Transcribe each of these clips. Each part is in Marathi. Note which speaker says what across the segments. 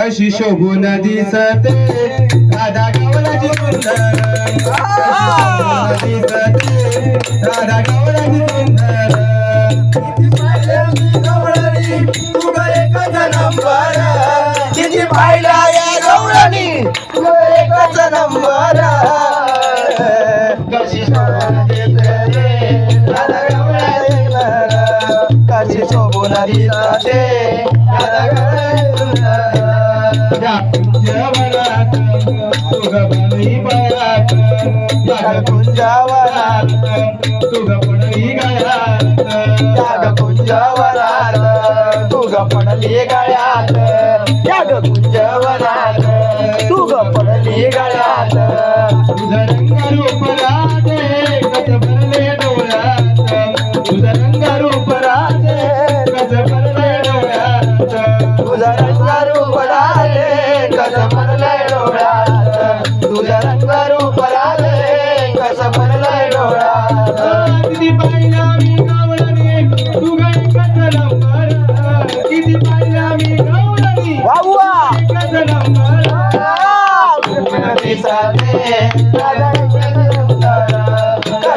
Speaker 1: कशी शोभून दिसते? राधा गावराची सुंदर. दिसते राधा गावराची सुंदर किती पाहिल्या मी गवळणी, एकच नंबर
Speaker 2: किती पाहिला या गवळणी एकच नंबर
Speaker 1: कशी शोभून दिसते? राधा गावराची सुंदर
Speaker 2: कशी शोभून दिसते
Speaker 1: राधा सुंदर. या जेवणात तुग बाई बळात
Speaker 2: या कुंजावरात
Speaker 1: तुग पडली गळ्यात.
Speaker 2: या कुंजावरात तू ग पडली गळ्यात. या कुंजावरात तू ग पडली गळ्यात
Speaker 1: तुझं रंग रूप राधे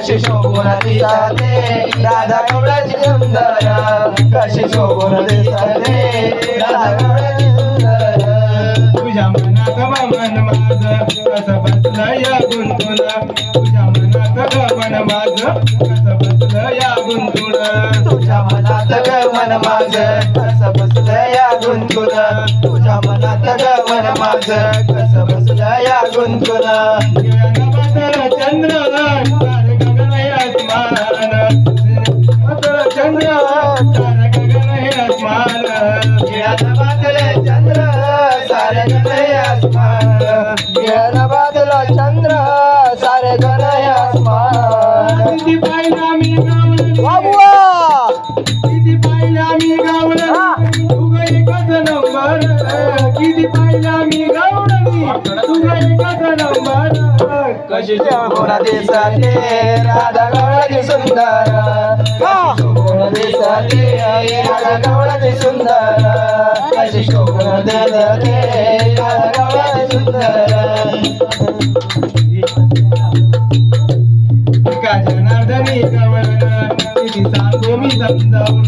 Speaker 2: कशी शोभून दिसते राधा गवळाची सुंदर कशी शोभून दिसते राधा
Speaker 1: माझ कसं बसलं या गुंतून. तुझ्या मनात
Speaker 2: ग मन माझ कस बसलं या गुंतून. तुझ्या मनात ग मन माझ कस बसलं या
Speaker 1: मातर चंद्र गगन हे आसमान. चंद्र तार गगन हे आसमान.
Speaker 2: गिळात बादल चंद्र सारे आसमान. बादल चंद्र सारे गण आसमान
Speaker 1: किती पाहिला मी गावलं? किती पाहिला मी गावलं? तू ग एकच नंबर. किती पाहिला मी गावलं? तू ग एकच नंबर. कशी
Speaker 2: शोभून दिसते राधा गवळाची सुंदर. शोभून दिसते राधा गवळाची सुंदर. कशी शोभून दिसते राधा गवळाची सुंदर.
Speaker 1: मी समजावून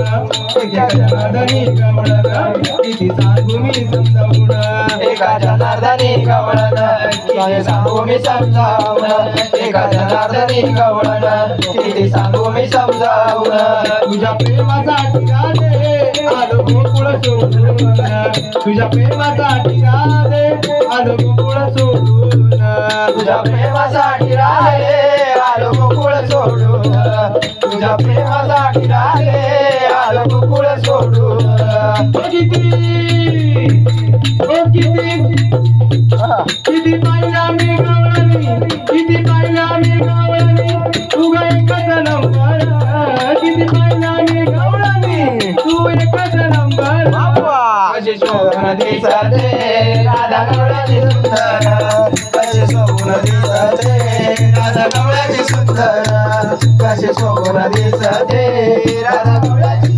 Speaker 1: एका जनार्दनी गवळण किती सांगू मी समजावून
Speaker 2: एका जनार्दनी गवळण किती सांगू मी समजावून एका जनार्दनी किती सांगू मी समजावून
Speaker 1: तुझ्या प्रेमासाठी राधे आलो गोकुळ सोडून तुझ्या प्रेमासाठी राधे आलो गोकुळ सोडून
Speaker 2: तुझ्या प्रेमासाठी राहिले. तुझ्या प्रेमासाठी राहिले आलो गोकुळ सोडून.
Speaker 1: किती? किती? किती पाहिला मी गावळणी किती पाहिला मी गावळणी तू ग एकच नंबर किती पाहिला मी गावळणी तू एकच नंबर
Speaker 2: कशी शोभून दिसते राधा गवळ्याची सुंदर. सोबून दिसते राधा कवळ्याची सुंदर कशी सोबून दिसते. राधा कवळ्याची